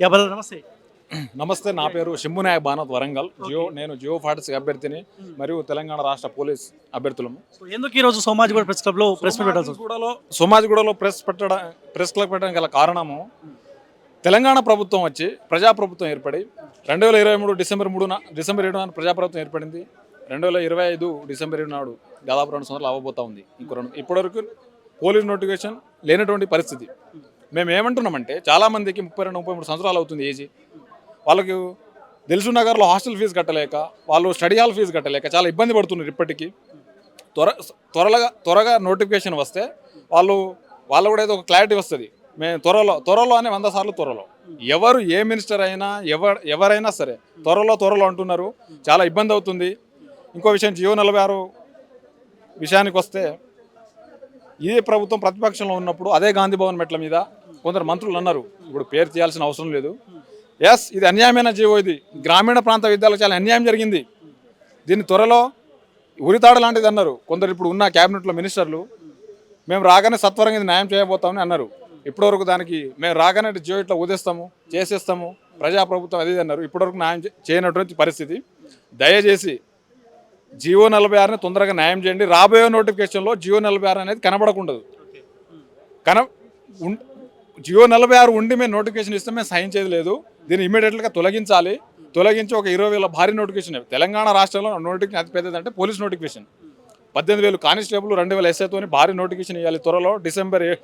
Yeah brother నమస్తే. నమస్తే నా పేరు శంభునాయక్ బానత్ వరంగల్. జియో నేను జియో ఫార్టీస్ అభ్యర్థిని మరియు తెలంగాణ రాష్ట్ర పోలీస్ అభ్యర్థులము ఎందుకు ఈరోజు సోమాజిగూడ ప్రెస్ క్లబ్లో ప్రెస్ మీట్ పెట్టాల్సి వస్తుంది? సోమాజిగూడలో సోమాజిగూడలో ప్రెస్ పెట్టడం ప్రెస్ క్లబ్ పెట్టడం గల కారణము తెలంగాణ ప్రభుత్వం వచ్చి ప్రజాప్రభుత్వం ఏర్పడి రెండు వేల ఇరవై మూడు డిసెంబర్ మూడున డిసెంబర్ ఏడున ప్రజాప్రభుత్వం ఏర్పడింది. రెండు వేల ఇరవై ఐదు డిసెంబర్ ఏడు నాడు దాదాపు రెండు సంవత్సరాలు అవ్వబోతా ఉంది. ఇంకో రెండు ఇప్పటివరకు పోలీస్ నోటిఫికేషన్ లేనటువంటి పరిస్థితి. మేము ఏమంటున్నామంటే చాలామందికి ముప్పై రెండు ముప్పై మూడు సంవత్సరాలు అవుతుంది ఏజీ. వాళ్ళకి తెలుసు నగర్లో హాస్టల్ ఫీజు కట్టలేక వాళ్ళు స్టడీ హాల్ ఫీజు కట్టలేక చాలా ఇబ్బంది పడుతున్నారు ఇప్పటికీ. త్వర త్వరగా త్వరగా నోటిఫికేషన్ వస్తే వాళ్ళు వాళ్ళు కూడా ఏదో ఒక క్లారిటీ వస్తుంది. మేము త్వరలో త్వరలో అనే వంద సార్లు త్వరలో. ఎవరు ఏ మినిస్టర్ అయినా ఎవరు ఎవరైనా సరే త్వరలో త్వరలో అంటున్నారు. చాలా ఇబ్బంది అవుతుంది. ఇంకో విషయం జియో నలభై ఆరు విషయానికి వస్తే ఇదే ప్రభుత్వం ప్రతిపక్షంలో ఉన్నప్పుడు అదే గాంధీ భవన్ మెట్ల మీద కొందరు మంత్రులు అన్నారు ఇప్పుడు పేరు చేయాల్సిన అవసరం లేదు. ఎస్ ఇది అన్యాయమైన జీవో ఇది. గ్రామీణ ప్రాంత విద్యాలయాలు చాలా అన్యాయం జరిగింది. దీన్ని త్వరలో ఉరితాడు లాంటిది అన్నారు. కొందరు ఇప్పుడు ఉన్న క్యాబినెట్లో మినిస్టర్లు మేము రాగానే సత్వరంగా ఇది న్యాయం చేయబోతామని అన్నారు. ఇప్పటివరకు దానికి మేము రాగానే జియో ఇట్లా ఉదేస్తాము చేసేస్తాము ప్రజాప్రభుత్వం అది ఇది అన్నారు. ఇప్పటివరకు న్యాయం చేయనటువంటి పరిస్థితి. దయచేసి జియో నలభై ఆరుని తొందరగా న్యాయం చేయండి. రాబోయే నోటిఫికేషన్లో జియో నలభై ఆరు అనేది కనబడకుండదు. కన జియో నలభై ఆరు ఉండి మేము నోటిఫికేషన్ ఇస్తే మేము సైన్ చేయలేదు దీన్ని ఇమీడియట్గా తొలగించాలి. తొలగించి ఒక ఇరవై వేల భారీ నోటిఫికేషన్. తెలంగాణ రాష్ట్రంలో నోటిఫికేషన్ అతి పెద్దది అంటే పోలీస్ నోటిఫికేషన్. పద్దెనిమిది వేలు కానిస్టేబుల్ రెండు వేల ఎస్ఐతోని భారీ నోటిఫికేషన్ ఇవ్వాలి త్వరలో. డిసెంబర్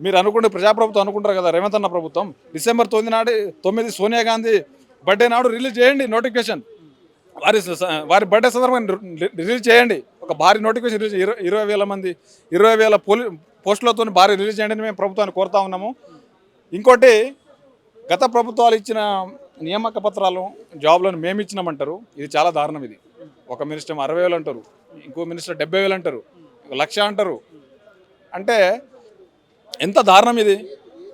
మీరు అనుకుంటే ప్రజాప్రభుత్వం అనుకుంటారు కదా రేవంత్ అన్న ప్రభుత్వం. డిసెంబర్ తొమ్మిది నాడు తొమ్మిది సోనియా గాంధీ బర్త్డే నాడు రిలీజ్ చేయండి నోటిఫికేషన్. వారి స- వారి బర్త్డే సందర్భంగా రిలీజ్ చేయండి. ఒక భారీ నోటిఫికేషన్ రిలీజ్ ఇరవై వేల మంది ఇరవై వేల పోలీ పోస్టులతో భారీ రిలీజ్ చేయండి మేము ప్రభుత్వాన్ని కోరుతా ఉన్నాము. ఇంకోటి గత ప్రభుత్వాలు ఇచ్చిన నియామక పత్రాలు జాబ్లను మేము ఇచ్చినామంటారు. ఇది చాలా దారుణం ఇది. ఒక మినిస్టర్ అరవై వేలు అంటారు. ఇంకో మినిస్టర్ డెబ్బై వేలు అంటారు. ఒక లక్ష అంటారు. అంటే ఎంత దారుణం ఇది?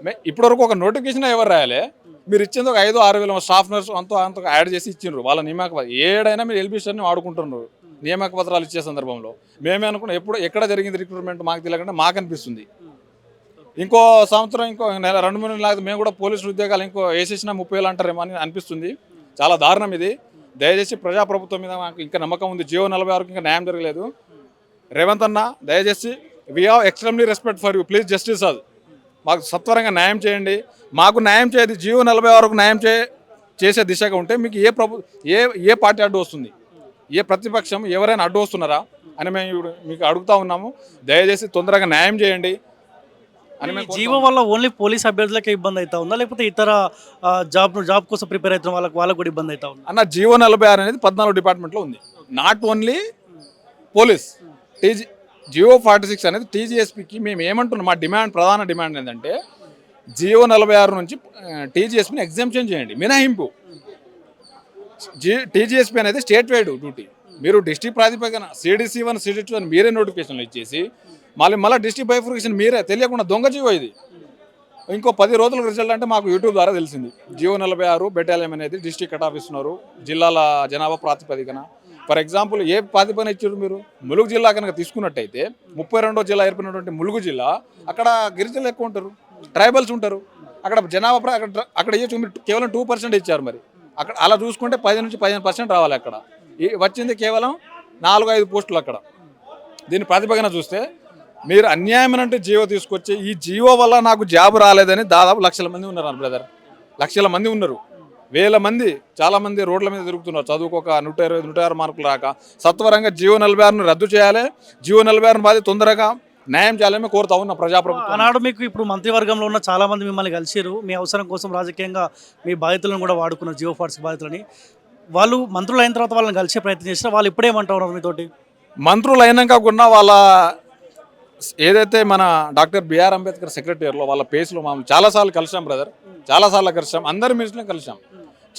మే- ఇప్పటివరకు ఒక నోటిఫికేషన్ ఎవరు రాయాలి? మీరు ఇచ్చింది ఒక ఐదు ఆరు వేల స్టాఫ్ నర్స్ అంత అంత యాడ్ చేసి ఇచ్చిండ్రు. వాళ్ళ నియామక ఏడైనా మీరు ఎల్బిషన్ని వాడుకుంటున్నారు. నియామక పత్రాలు ఇచ్చే సందర్భంలో మేమే అనుకున్నాం ఎప్పుడు ఎక్కడ జరిగింది రిక్రూట్మెంట్ మాకు తెలియకుండా మాకు అనిపిస్తుంది. ఇంకో సంవత్సరం ఇంకో నెల రెండు మూడు నెలలు మేము కూడా పోలీసులు ఉద్యోగాలు ఇంకో వేసేసిన ముప్పై వేలు అంటారేమో అని అనిపిస్తుంది. చాలా దారుణం ఇది. దయచేసి ప్రజాప్రభుత్వం మీద మాకు ఇంకా నమ్మకం ఉంది. జియో నలభై ఆరుకు ఇంకా న్యాయం జరగలేదు. రేవంత్ అన్న దయచేసి we have extremely respect for you please justice అది మాకు సత్వరంగా న్యాయం చేయండి. మాకు న్యాయం చేయదు జియో నలభై ఆరుకు న్యాయం చే చేసే దిశగా ఉంటే మీకు ఏ ప్రభు ఏ ఏ పార్టీ అడ్డు వస్తుంది? ఏ ప్రతిపక్షం ఎవరైనా అడ్డు వస్తున్నారా అని మేము ఇప్పుడు మీకు అడుగుతా ఉన్నాము. దయచేసి తొందరగా న్యాయం చేయండి అని మేము జీవో వల్ల ఓన్లీ పోలీస్ అభ్యర్థులకే ఇబ్బంది అవుతా ఉందా? లేకపోతే ఇతర జాబ్ జాబ్ కోసం ప్రిపేర్ అవుతున్న వాళ్ళకి వాళ్ళకి కూడా ఇబ్బంది అవుతా ఉందా? అన్న జియో నలభై ఆరు అనేది పద్నాలుగు డిపార్ట్మెంట్లో ఉంది. Not only police TG GO forty six అనేది టీజీఎస్పీకి మేము ఏమంటున్నాం మా డిమాండ్ ప్రధాన డిమాండ్ ఏంటంటే జియో నలభై ఆరు నుంచి టీజీఎస్పీని ఎగ్జామ్షన్ చేయండి మినహాయింపు. జి టీజీఎస్పీ అనేది స్టేట్ వైడ్ డ్యూటీ. మీరు డిస్టిక్ ప్రాతిపదికన సిడిసి వన్ సిడి టూ అని మీరే నోటిఫికేషన్లు ఇచ్చేసి మళ్ళీ మళ్ళీ డిస్టిక్ బైఫికేషన్ మీరే తెలియకుండా దొంగ జీవో ఇది. ఇంకో పది రోజుల రిజల్ట్ అంటే మాకు యూట్యూబ్ ద్వారా తెలిసింది. జియో నలభై ఆరు బెటాలియం అనేది డిస్టిక్ కట్ ఆఫ్ ఇస్తున్నారు జిల్లాల జనాభా ప్రాతిపదికన. ఫర్ ఎగ్జాంపుల్ ఏ ప్రాతిపదికన ఇచ్చారు మీరు? ములుగు జిల్లా కనుక తీసుకున్నట్టయితే ముప్పై రెండో జిల్లా ఏర్పడినటువంటి ములుగు జిల్లా అక్కడ గిరిజనులు ఎక్కువ ఉంటారు. ట్రైబల్స్ ఉంటారు. అక్కడ జనాభా అక్కడ అక్కడ ఇవ్వచ్చు మీరు కేవలం టూ పర్సెంట్ ఇచ్చారు మరి. అక్కడ అలా చూసుకుంటే పది నుంచి పదిహేను పర్సెంట్ రావాలి అక్కడ. వచ్చింది కేవలం నాలుగు ఐదు పోస్టులు అక్కడ. దీని ప్రతిభగన చూస్తే మీరు అన్యాయమైనటువంటి జీవో తీసుకొచ్చి ఈ జీవో వల్ల నాకు జాబ్ రాలేదని దాదాపు లక్షల మంది ఉన్నారు బ్రదర్ లక్షల మంది ఉన్నారు. వేల మంది చాలా మంది రోడ్ల మీద తిరుగుతున్నారు. చదువుకోక నూట ఇరవై నూట ఆరు మార్కులు రాక. సత్వరంగా జీవో నలభై ఆరును రద్దు చేయాలి. జీవో నలభై ఆరును బాధ తొందరగా న్యాయం చేయాలని కోరుతా ఉన్న ప్రజాప్రభుత్వం. ఆనాడు మీకు ఇప్పుడు మంత్రివర్గంలో ఉన్న చాలా మంది మిమ్మల్ని కలిసిరు మీ అవసరం కోసం రాజకీయంగా మీ బాధితులను కూడా వాడుకున్నారు జియో ఫార్ట్స్ బాధితులని వాళ్ళు మంత్రులు అయిన తర్వాత వాళ్ళని కలిసే ప్రయత్నం చేసినా వాళ్ళు ఇప్పుడేమంటా ఉన్నారు మీతోటి? మంత్రులు అయినాక కూడా వాళ్ళ ఏదైతే మన డాక్టర్ బిఆర్ అంబేద్కర్ సెక్రటరీలో వాళ్ళ పేజ్లో మనం చాలాసార్లు కలిసాం బ్రదర్. చాలాసార్లు కలిసాం. అందరి మినిస్టర్లను కలిసాం.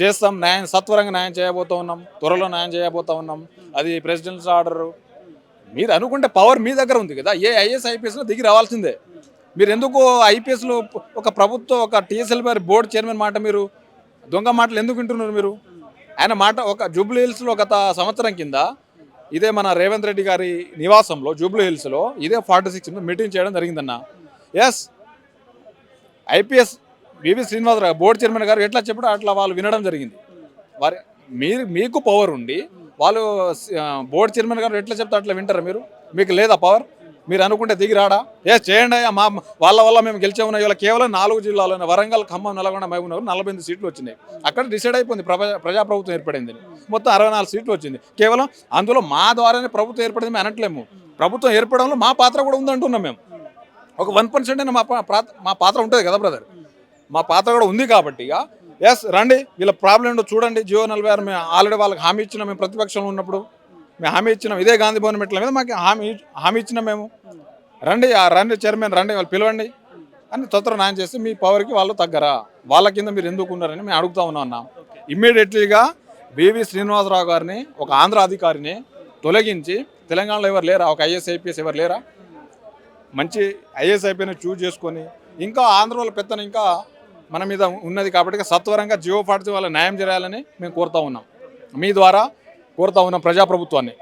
చేస్తాం. న్యాయం సత్వరంగా న్యాయం చేయబోతా ఉన్నాం. త్వరలో న్యాయం చేయబోతా ఉన్నాం. అది ప్రెసిడెంట్స్ ఆర్డర్ మీరు అనుకుంటే పవర్ మీ దగ్గర ఉంది కదా. ఏ ఐఏఎస్ ఐపీఎస్లో దిగి రావాల్సిందే. మీరు ఎందుకు ఐపీఎస్లో ఒక ప్రభుత్వం ఒక టీఎస్ఎల్ గారి బోర్డు చైర్మన్ మాట మీరు దొంగ మాటలు ఎందుకు వింటున్నారు మీరు? ఆయన మాట ఒక జూబ్లీ హిల్స్లో గత సంవత్సరం కింద ఇదే మన రేవంత్ రెడ్డి గారి నివాసంలో జూబ్లీ హిల్స్లో ఇదే ఫార్టీ సిక్స్ మీటింగ్ చేయడం జరిగిందన్న. Yes IPS BV Srinivasarao board chairman గారు ఎట్లా చెప్పడో అట్లా వాళ్ళు వినడం జరిగింది. వారి మీరు మీకు పవర్ ఉండి వాళ్ళు బోర్డు చైర్మన్ గారు ఎట్లా చెప్తే అట్లా వింటారా మీరు? మీకు లేదా పవర్ మీరు అనుకుంటే దిగి రాడా? ఏ చేయండి అయ్యా మా వాళ్ళ వల్ల మేము గెలిచామన్న ఇవాళ కేవలం నాలుగు జిల్లాలోనే వరంగల్ ఖమ్మం నల్గొండ మహబూబ్నగర్ నలభై ఎనిమిది సీట్లు వచ్చినాయి. అక్కడ డిసైడ్ అయిపోయింది ప్రజా ప్రజాప్రభుత్వం ఏర్పడింది మొత్తం అరవై నాలుగు సీట్లు వచ్చింది. కేవలం అందులో మా ద్వారానే ప్రభుత్వం ఏర్పడింది మేము అనట్లేము. ప్రభుత్వం ఏర్పడంలో మా పాత్ర కూడా ఉందంటున్నాం మేము. ఒక వన్ పర్సెంట్ అయినా మా మా పాత్ర ఉంటుంది కదా బ్రదర్? మా పాత్ర కూడా ఉంది కాబట్టి ఇక ఎస్ రండి. వీళ్ళ ప్రాబ్లం ఏంటో చూడండి. జియో నలభై ఆరు మేము ఆల్రెడీ వాళ్ళకి హామీ ఇచ్చినాం. మేము ప్రతిపక్షంలో ఉన్నప్పుడు మేము హామీ ఇచ్చినాం. ఇదే గాంధీ భవన్ మెట్ల మీద మాకు హామీ హామీ ఇచ్చినాం మేము. రండి ఆ రండి చైర్మన్ రండి వాళ్ళు పిలవండి. అని తొందర న్యాయం చేస్తే మీ పవర్కి వాళ్ళు తగ్గరా. వాళ్ళ కింద మీరు ఎందుకు ఉన్నారని మేము అడుగుతా ఉన్నాం అన్నాం. ఇమ్మీడియట్లీగా బీవీ శ్రీనివాసరావు గారిని ఒక ఆంధ్ర అధికారిని తొలగించి తెలంగాణలో ఎవరు లేరా? ఒక ఐఎస్ ఐపీఎస్ ఎవరు లేరా? మంచి ఐఏఎస్ అయిపోయిన చూజ్ చేసుకొని ఇంకా ఆంధ్రలో పెత్తన ఇంకా మన మీద ఉన్నది కాబట్టి సత్వరంగా జియో ఫార్టీ వాళ్ళ న్యాయం చేయాలని మేము కోరుతా ఉన్నాం. మీ ద్వారా కోరుతా ఉన్నాం ప్రజాప్రభుత్వాన్ని.